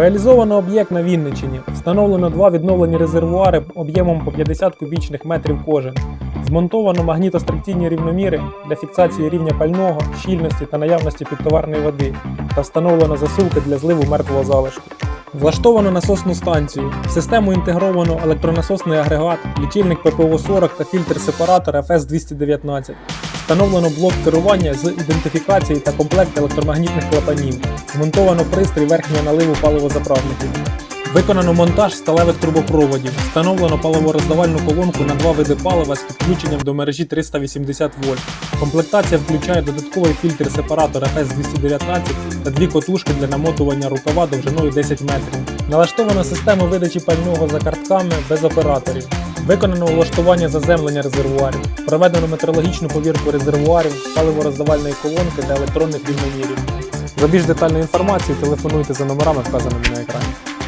Реалізовано об'єкт на Вінниччині. Встановлено два відновлені резервуари об'ємом по 50 кубічних метрів кожен. Змонтовано магнітострикційні рівноміри для фіксації рівня пального, щільності та наявності підтоварної води та встановлено засувки для зливу мертвого залишку. Влаштовано насосну станцію, в систему інтегровано електронасосний агрегат, лічильник ППО-40 та фільтр-сепаратор FS-219. Встановлено блок керування з ідентифікації та комплект електромагнітних клапанів. Змонтовано пристрій верхнього наливу паливозаправників. Виконано монтаж сталевих трубопроводів. Встановлено паливороздавальну колонку на два види палива з підключенням до мережі 380 вольт. Комплектація включає додатковий фільтр-сепаратор FS-219 та дві котушки для намотування рукава довжиною 10 метрів. Налаштовано систему видачі пального за картками без операторів. Виконано влаштування заземлення резервуарів. Проведено метрологічну повірку резервуарів, паливороздавальної колонки та електронних рівномірів. За більш детальну інформацію телефонуйте за номерами, вказаними на екрані.